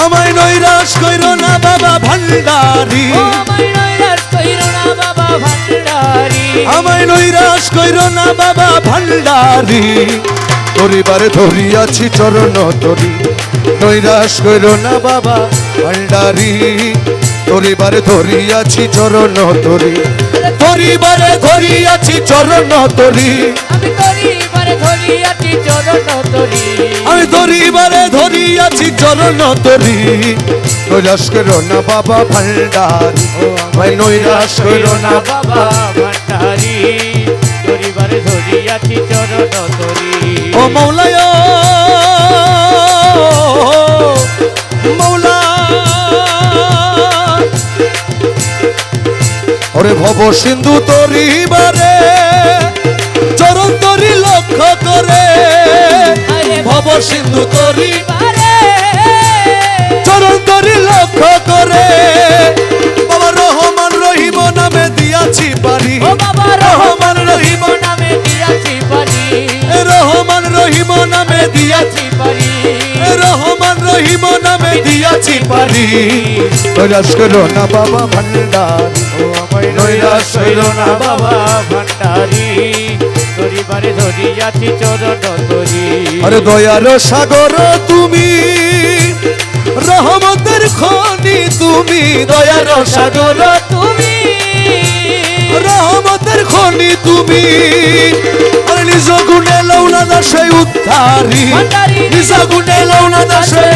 আমায় নৈরাশ কইর না বাবা ভান্ডারি আমায় নৈরাশ কইরো না বাবা ভান্ডারি আমায় নৈরাশ কইর না বাবা ভান্ডারি পরিবারে ধরিয়াছি চরণ তরি নৈরাশ কইর না বাবা ভান্ডারি পরিবারে ধরিয়াছি চরণ তরি পরিবারে ধরিয়াছি চরণ তরি আমি করিবারে ধরিয়াছি চরণ তরি আমি ধরিবারে ধরিয়াছি চরণ তরি নৈরাশ কইর না বাবা ভান্ডারি। ভাই নৈরাশ কইর না বাবা ভান্ডারি। করিবারে ধরিয়াছি চরণ তরি। ও মৌলায় মৌলা ওরে ভব সিন্ধু তরিবারে চরণ তরি লক্ষ্য করে। ভব সিন্ধু তরি দিয়াছি পারি নৈরাশ করো না বাবা ভান্ডার। ও আমায় নৈরাশ হইল না বাবা ভান্ডারি। করিবারে ধরিয়াছি চরণ তরি আরে দয়ার সাগর তুমি রহমতের খনি তুমি দয়ার সাগর তুমি রহমতের খনি তুমি। আরে নিজ গুণে লৌনা দাসে উদ্ধারি। নিজ গুণে লৌনা দাসে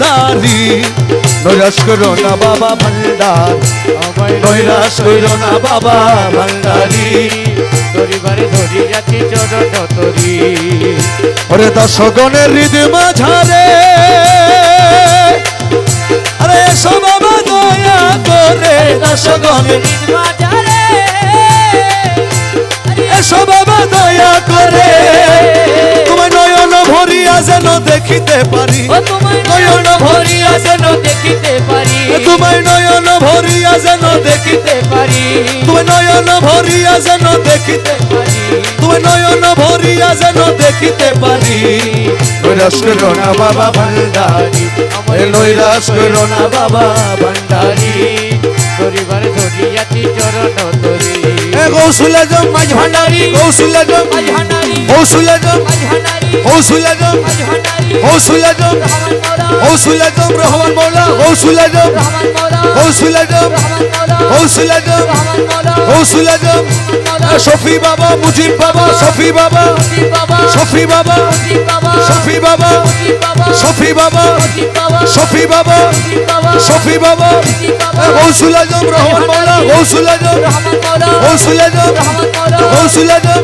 ভান্ডারি নৈরাস করো না বাবা ভান্ডার। নৈরাস করো না বাবা ভান্ডারি। পরিবারে ধরি যাচ্ছি চরণ তরি ওরে দশগণের সগনের হৃদয় মাঝারে। আরে এসো বাবা দয়া করে দশগণের সগনের হৃদয় মাঝারে এসো বাবা দয়া করে দেখিতে পারি। তোমায় নয়ন ভরিয়া যেন দেখিতে পারি। তোমায় নয়ন ভরিয়া যেন দেখিতে পারি। তুই নয়ন ভরিয়া যেন দেখিতে পারি। তুই নয়ন ভরিয়া যেন দেখিতে পারি। নৈরাস করো না বাবা ভান্ডারি। আমার নৈরাস করো না বাবা ভান্ডারি। পরিবার ধরিয়াছি চরণ ধরি কৌশল মাঝ ভান্ডারি। কৌশল হৌসুল আজম হৌসুল আজম শফি বাবা মুজিব বাবা শফি বাবা। শফি বাবা শফি বাবা। শফি বাবা শফি বাবা। শফি বাবা। হৌসুল আজম রহমান মাওলা হৌসুল আজম হৌসুল আজম হৌসুল আজম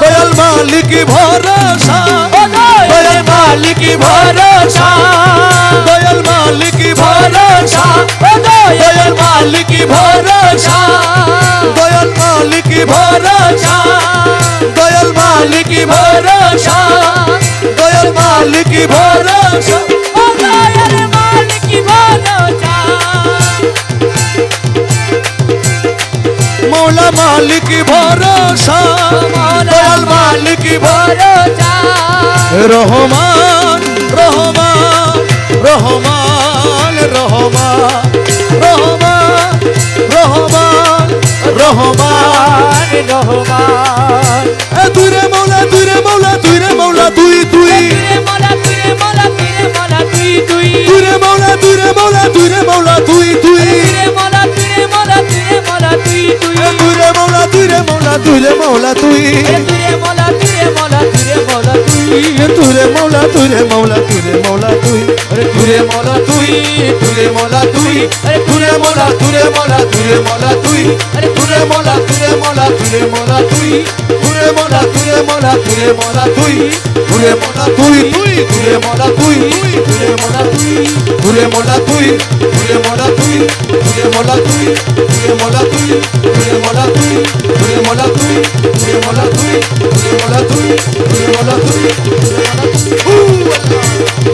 দয়াল মালিক ভরসা দয়াল মালিক ভরসা। দয়াল মালিক মালিক ভরসা, দয়াল মালিক ভরসা, দয়াল মালিক ভরসা, দয়াল মালিক ভরসা। মৌলা মালিক ভরসা, দয়াল মালিক ভরসা। রহমান রহমান রহমান। রহমান এ তুই রে মৌলা তুই রে মৌলা তুই রে মৌলা তুই তুই তুই রে মৌলা তুই রে মৌলা তুই রে মৌলা তুই তুই তুই রে মৌলা তুই রে মৌলা তুই রে মৌলা তুই তুই রে মৌলা তুই রে মৌলা তুই রে মৌলা তুই আরে তুই রে মৌলা তুই তুই রে মৌলা তুই তুই রে মৌলা তুই রে মৌলা তুই রে মৌলা তুই তুই রে মৌলা তুই রে মৌলা তুই রে মৌলা তুই তুই রে মৌলা তুই রে মৌলা তুই রে মৌলা তুই তুই রে মৌলা তুই তুই তুই রে মৌলা তুই তুই রে মৌলা তুই তুই রে মৌলা তুই তুই রে মৌলা তুই তুই রে মৌলা তুই তুই রে মৌলা তুই তুই রে মৌলা তুই তুই রে মৌলা তুই তুই রে মৌলা তুই তুই রে মৌলা তুই তুই রে মৌলা তুই তুই রে মৌলা তুই